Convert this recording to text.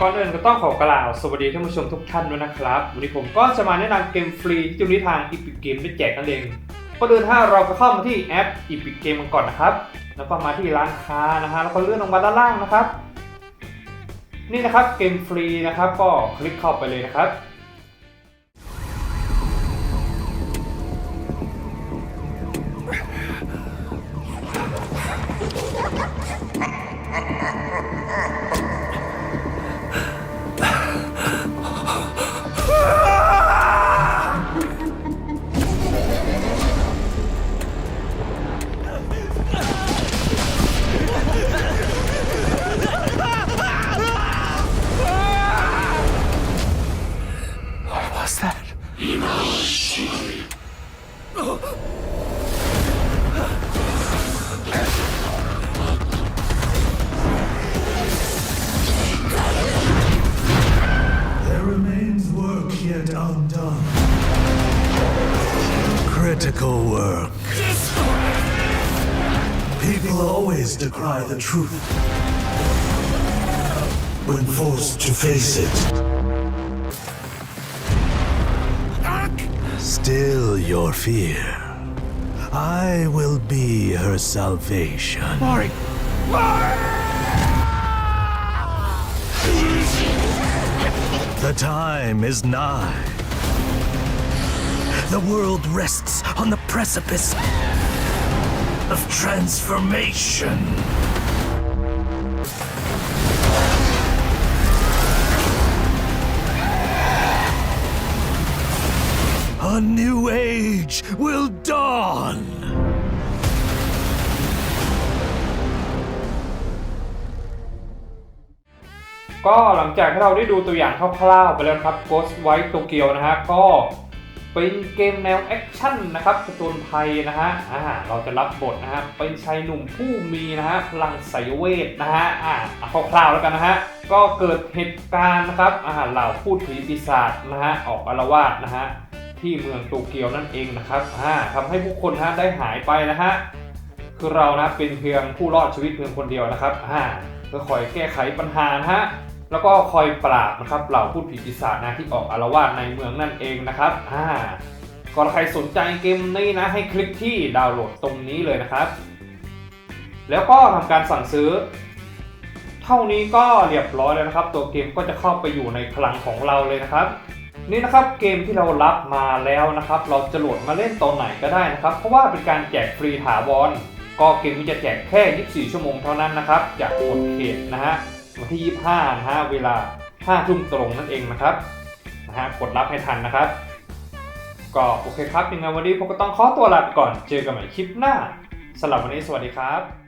ก่อนอื่นก็ต้องขอกล่าวสวัสดีท่านผู้ชมทุกท่านด้วยนะครับ วันนี้ผมก็จะมาแนะนำเกมฟรีที่จุนิทาง Epic Game ได้แจกนั่นเองก็เดินถ้าเราก็เข้ามาที่แอป Epic Game กันก่อนนะครับ แล้วก็มาที่ร้านค้านะฮะแล้วก็เลื่อนลงมาด้านล่างนะครับ นี่นะครับเกมฟรีนะครับก็คลิกเข้าไปเลยนะครับ There remains work yet undone. Critical work. People always decry the truth when forced to face it. Still your fear. I will be her salvation. Mari! The time is nigh. The world rests on the precipice of transformation. A new age will dawn. ก็หลังจากที่เราได้ดูตัวอย่างคร่าวๆไปแล้วนะครับ Ghost White Tokyo นะฮะ ก็เป็นเกมแนวแอคชั่นนะครับผจญภัยนะฮะ อ่า เราจะรับบทนะฮะ เป็นชายหนุ่มผู้มีนะฮะ พลังไสยเวทนะฮะ อ่าเอาคร่าวๆแล้วกันนะฮะ ก็เกิดเหตุการณ์นะครับ อ่า เหล่าพูดผีปีศาจนะฮะ ออกอาละวาดนะฮะ ที่เมืองโตเกียวนั่นเองนะครับอ่าทำให้ผู้คนนะฮะได้หายไปนะฮะคือเรานะเป็นเพียงผู้รอดชีวิตเพียงคนเดียวนะครับอ่าก็คอยแก้ไขปัญหานะฮะแล้วก็คอยปราบนะครับเหล่าพูดผีปีศาจนะที่ออกอารวาสในเมืองนั่นเองนะครับอ่าก็ใครสนใจเกมนี้นะให้คลิกที่ดาวน์โหลดตรงนี้เลยนะครับ แล้วก็ทำการสั่งซื้อ เท่านี้ก็เรียบร้อยแล้วนะครับ ตัวเกมก็จะเข้าไปอยู่ในคลังของเราเลยนะครับ นี่นะครับเกมที่เรารับมาแล้วนะครับ เราจะโหลดมาเล่นตอนไหนก็ได้นะครับ เพราะว่าเป็นการแจกฟรีถาวรก็เกมนี้จะแจกแค่ 24 ชั่วโมงเท่านั้นนะครับ จากกฎเขตนะฮะวันที่ 25นะฮะเวลา 5 ทุ่มตรงนั่นเองนะครับนะฮะกดรับให้ทันนะครับ ก็โอเคครับยังไงวันนี้ผมก็ต้องขอตัวลาไปก่อนเจอกันใหม่คลิปหน้าสำหรับวันนี้สวัสดีครับ